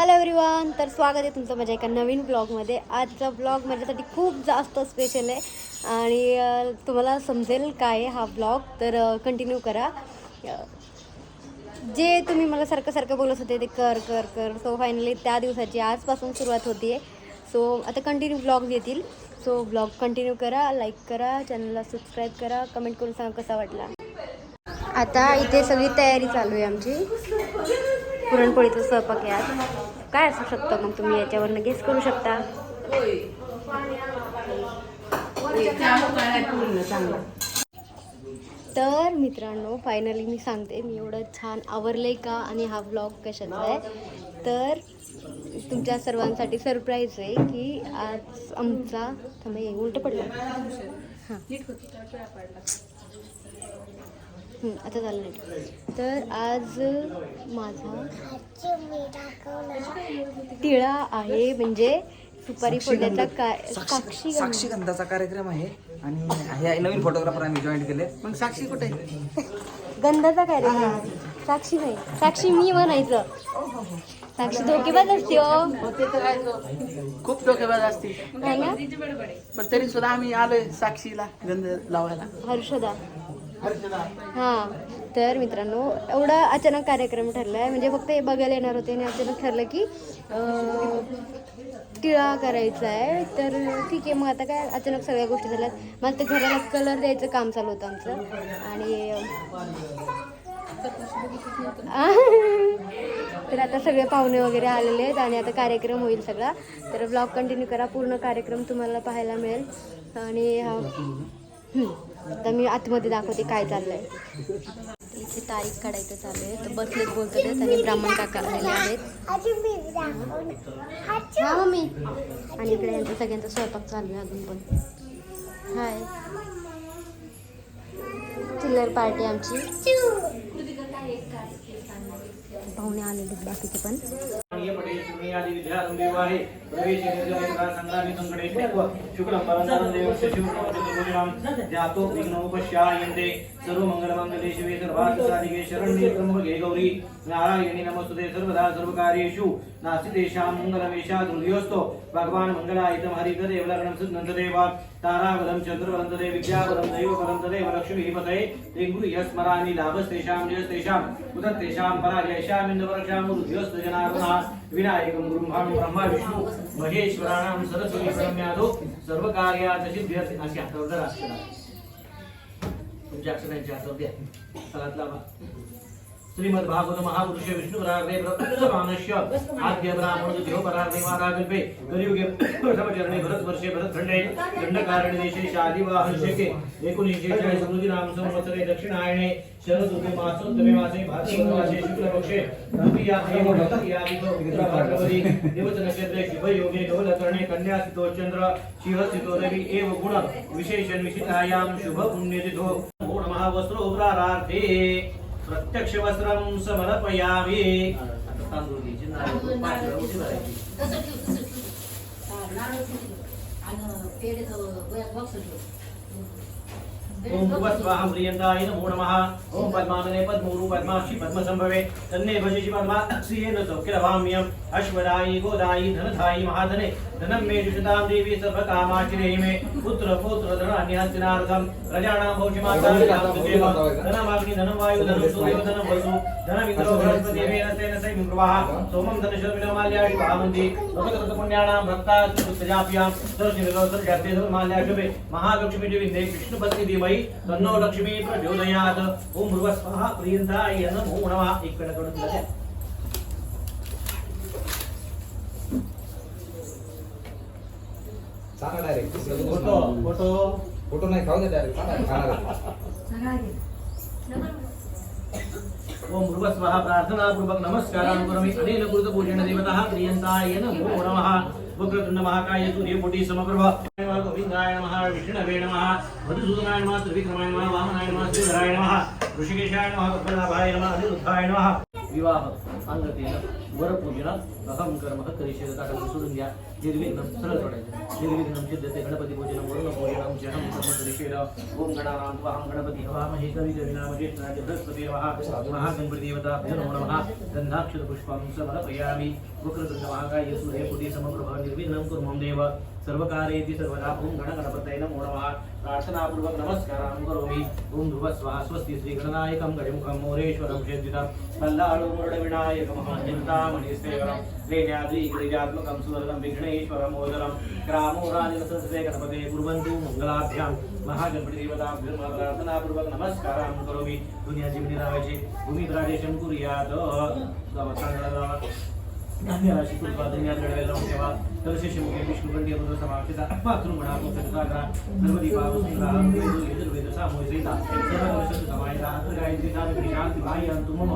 Hello everyone तर स्वागत आहे तुमचं माझ्या एका नवीन ब्लॉगमध्ये आजचा ब्लॉग माझ्यासाठी खूप जास्त स्पेशल आहे आणि तुम्हाला समजेल काय हा ब्लॉग तर कंटिन्यू करा. जे तुम्ही मला सारखं सारखं बोलत होते ते कर कर कर. सो फायनली त्या दिवसाची आजपासून सुरुवात होती आहे सो आता कंटिन्यू ब्लॉग येतील. सो ब्लॉग कंटिन्यू करा लाईक करा चॅनलला सबस्क्राईब करा कमेंट करून सांगा कसा वाटला. आता इथे सगळी तयारी चालू आहे आमची. पुरणपोळीचा स्वयंपाक आहे आज. काय असू शकतं? मग तुम्ही याच्यावरनं गेस करू शकता. तर मित्रांनो फायनली मी सांगते मी एवढं छान आवरले का आणि हा ब्लॉग कशाचा आहे. तर तुमच्या सर्वांसाठी सरप्राईज आहे की आज आमचा थांबा उलट पडला. हां. आता झालं नाही तर आज माझा टिळा आहे म्हणजे सुपारी फोडण्याचा काय साक्षी साक्षी गंधाचा कार्यक्रम आहे आणि हे नवीन फोटोग्राफर आम्ही जॉईन केले. मग साक्षी कुठे? गंधाचा कार्यक्रम. साक्षी नाही. साक्षी मी म्हणायचं. साक्षी धोकेबाज असते हो. ते तर आहे खूप डोकेबाज असते है ना? पण तरी सुद्धा आम्ही आलोय साक्षीला गंध लावायला. हर्षदा. हां तर मित्रांनो एवढा अचानक कार्यक्रम ठरला आहे म्हणजे फक्त हे बघायला येणार होते आणि अचानक ठरलं की टिळा करायचा आहे तर ठीक आहे मग आता काय अचानक सगळ्या गोष्टी झाल्यात. मला ते घराला कलर द्यायचं काम चालू होतं आमचं. आणि तर आता सगळे पाहुणे वगैरे आलेले आहेत आणि आता कार्यक्रम होईल सगळा. तर ब्लॉग कंटिन्यू करा. पूर्ण कार्यक्रम तुम्हाला पाहायला मिळेल. आणि आता मी आतमध्ये दाखवते काय चाललंय. इथे तारीख काढायचं चालू आहे. तर बसलेत बोलतात आणि ब्राह्मण काका आलेले आहेत. हा मम्मी. आणि इकडे यांचा सगळ्यांचा स्वयंपाक चालू आहे अजून पण. हाय. चिल्लर पार्टी आमची. पाहुणे आलेले बाकीचे पण. जातो विघ्नोपश्यायन्ते सर्वमङ्गलमङ्गले शिवे सर्वार्थसाधिके शरण्ये त्र्यंबके गौरी। नारायणी नमस्तुते सर्वदा सर्वकार्येषु। नास्ति तेषां मङ्गलमेषा दुर्योस्तो भगवान् मङ्गलायितं हरितदेव लग्नं सिद्धन्तदेव ताराबलं चन्द्रबलं तदेव विद्याबलं दैवबलं तदेव लक्ष्मीः पतये ते स्मरामि लाभस्तेषां जयस्तेषां। उदत्तेषां पराजयशामिन्दवरक्षां रुद्योस्त जनार्दनः। विनायकं गुरुं भां ब्रह्मा विष्णु महेश्वराणां सरस्वती प्रणम्यादो सर्वकार्यात सिद्ध्यर्थ अशी हातावर जरा असते तुमच्या अक्षरांच्या हातावर द्या श्रीमद भागवत महापुरुष विष्णु परार्धे प्रत्यक्षमानस्य आद्य ब्राह्मण देव परार्धे महाराजल्पे कलियुगे प्रथम चरणे भरत वर्षे भरत खंडे दंडकारण्य देशे शादी शादिवाह शके एकोणीसशे चाळीस समृद्धी नाम संवत्सरे दक्षिणायणे शरद ऋतु मासोत्तमे मासे भाद्रपद मासे शुक्ल पक्षे तृतीया देव तृतीया दिवो मित्रा भाद्रपदी देवच नक्षत्रे शुभ योगे गौल करणे कन्या स्थितो चंद्र शिव स्थितो रवि एव गुण विशेषण विशितायां शुभ पुण्यतिथो नमो नमः वस्त्रोपरारार्थे प्रत्यक्ष वस्त्रं समर्पयामि. आता तांदूळ घ्यायचे नारळ पाच वेळा उडी मारायची. ओम भुवस्वाहं प्रियन्ताय नमो नमः. ओम पद्मानने पद्मोरु पद्माक्षि पद्मसंभवे तन्ने भजसि पद्मा अश्वदायि गोदायि धनधायि महाधने. धनं मे जुषतां देवी सर्वकामाश्रये मे पुत्र पौत्र धनान्यहस्तिनार्थं प्रजानां भौषमाता धनमाग्नि धनं वायु धनं सूर्यो धनं वसु धनमिन्द्रो बृहस्पतिर्वेन तेन सैव प्रवाह सोमं धनशर्मिणमाल्याशि भावन्ति लोककृतपुण्याणां भक्ता प्रजाभ्यां सर्वशिरसर्जर्ते सर्वमाल्याशुभे महालक्ष्मी विन्दे विष्णुपत्नी धीमहि तन्नो लक्ष्मी प्रचोदयात्। ओम भृवस्वाहा प्रियन्ताय नमो नमः। सांगा डायरेक्ट फोटो फोटो. फोटो नाही खाऊ दे डायरेक्ट सांगा ओम भृवस्वाहा प्रार्थना पूर्वक नमस्कारां करोमि। अनेन कृत पूजेन देवतः प्रियन्ताय नमो नमः। वक्रतुण्ड महाकाय सूर्यकोटि समप्रभ नमः गोविन्दाय नमः विष्णवे नमः मधुसूदनाय नमः त्रिविक्रमाय नमः वामनाय नमः श्रीधराय नमः ऋषिकेशाय नमः पद्मनाभाय नमः अनिरुद्धाय नमः। विवाह अंगतेन वरपूजन अहम कर्म करिष्ये ताटातून सोडून द्या निर्विघ्न सरळ सोडायचं. निर्विघ्न सिद्धते गणपती पूजन वरुण पूजन जहम कर्म करिष्ये ओम गणानां त्वाहं गणपती हवामहे कवि कविनाम ज्येष्ठाय बृहस्पती नमः महागणपती देवता नमो नमः गंधाक्षर पुष्पं समर्पयामि। वक्रतुंड महाकाय सूर्यपुटी समप्रभ निर्विघ्नं कुरु मम देव। सर्वकारेति सर्वदा ओम गण गणपतये नमो नमः। प्रार्थनापूर्वक नमस्कारान् करोमि। ओम ध्रुव स्वाहा स्वस्ति श्री गणनायकं गजमुखं मोरेश्वरं क्षेत्रितं कल्लाळु मुरडविनायक महाचिन्तामणिसेवरं वेद्याद्रि गिरिजात्मकं सुवर्गं विघ्नेश्वरं मोदरं ग्रामो राजसंस्थे गणपते कुर्वन्तु मङ्गलाभ्यां महागणपतिदेवताभ्यर्थनापूर्वक देवताभ्यो करोमि। दुनिया जीवनी नावाचे भूमिद्रादेशं कुर्यात्। गावात चांगला गावात धान्यराशी कृपा दुनियात घडवायला लावून ठेवा तरशेष मुखे विष्णुकंठी समाक्षिता म्हणा मुख्यसागरा सर्वदीपा वसुंधरा यजुर्वेद सामोय सीता सर्वदर्शन समायता अंतर्गायत्री बाह्य अंतु मम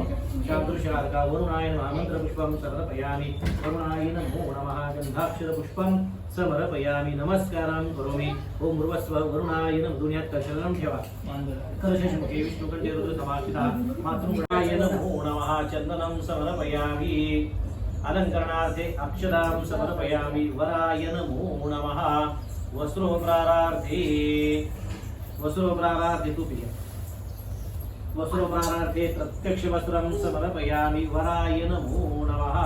शांतुशारका वरुणाय नमः समर्पयामि। वरुणाय नमो नमः। गन्धाक्षरपुष्पं समर्पयामि। नमस्कारां करोमि। ॐ भुवस्व वरुणाय नमः। दुनियात कशलं ठेवा करशेष विष्णुकण्ठे रुद्रसमाचिता अमृत नमो नमः। चन्दनं समर्पयामि। अलङ्करणार्थे अक्षदां समर्पयामि। वराय नमो नमः। वस्त्रोपरारार्थे वस्त्रोपरारार्थे तु प्रिय वस्त्रोपरारार्थे प्रत्यक्षवस्त्रं समर्पयामि वराय नमो नमः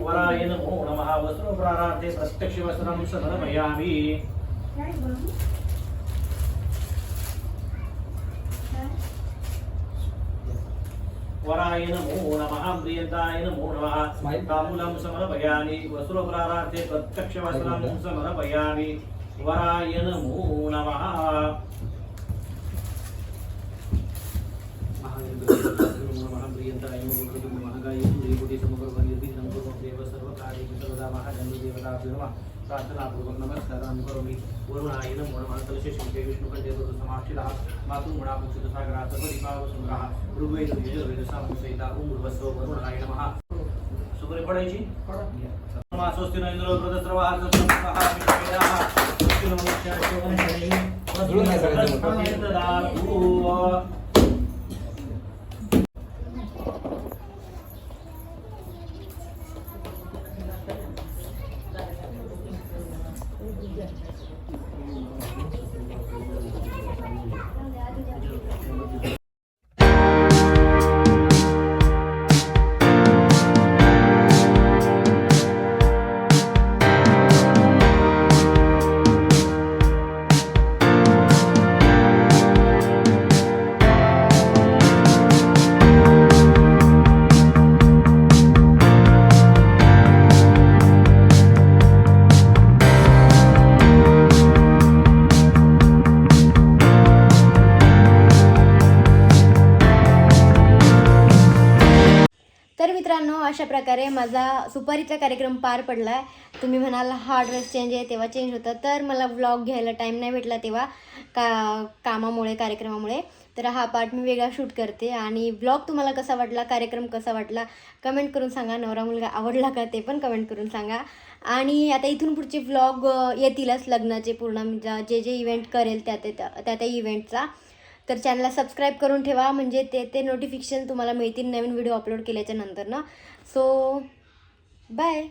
वराय नमो नमः वसुरप्राणार्थे प्रत्यक्षवस्त्रं समर्पयामि वराय नमो नमः प्रियन्ताय नमो नमः ताम्बूलं समर्पयामि वस्त्रोपरारार्थे प्रत्यक्षवस्त्रं समर्पयामि वराय नमो नमः नमः प्रियन्ताय नमो नमः गायत्री कोटि समग्र निर्विघ्नं कुरु देव सर्वकार्येषु सर्वदा महागणपतिदेवताभ्यो नमः प्रार्थनापूर्वक नमस्कारां करोमि वरुणाय नमो नमः कलशेषमुखे विष्णुकण्ठे समाक्षितः मातुर्गुणा मुक्षुतसागरा सर्वदीपावसुन्दरः ऋग्वेद यजुर्वेद सामसहिता ओम वरुणाय नमः सुपरी पडायची मा स्वस्ति न इंद्रो वृद्धस्रवः सत्संगः विष्णुवेदाः स्वस्ति नो मोक्षाश्वं अशा प्रकारे माझा सुपारीचा कार्यक्रम पार पडला आहे तुम्ही म्हणाल हा ड्रेस चेंज आहे तेव्हा चेंज होतं. तर मला व्लॉग घ्यायला टाईम नाही भेटला तेव्हा का कामामुळे कार्यक्रमामुळे. तर हा पार्ट मी वेगळा शूट करते. आणि ब्लॉग तुम्हाला कसा वाटला कार्यक्रम कसा वाटला कमेंट करून सांगा. नवरा मुलगा आवडला का ते पण कमेंट करून सांगा. आणि आता इथून पुढचे व्लॉग येतीलच लग्नाचे पूर्ण. म्हणजे जे जे इव्हेंट करेल त्या त्या त्या त्या इव्हेंटचा तर चॅनलला सबस्क्राईब करून ठेवा. म्हणजे ते ते नोटिफिकेशन तुम्हाला मिळतील नवीन व्हिडिओ अपलोड केल्याच्यानंतर ना सो बाय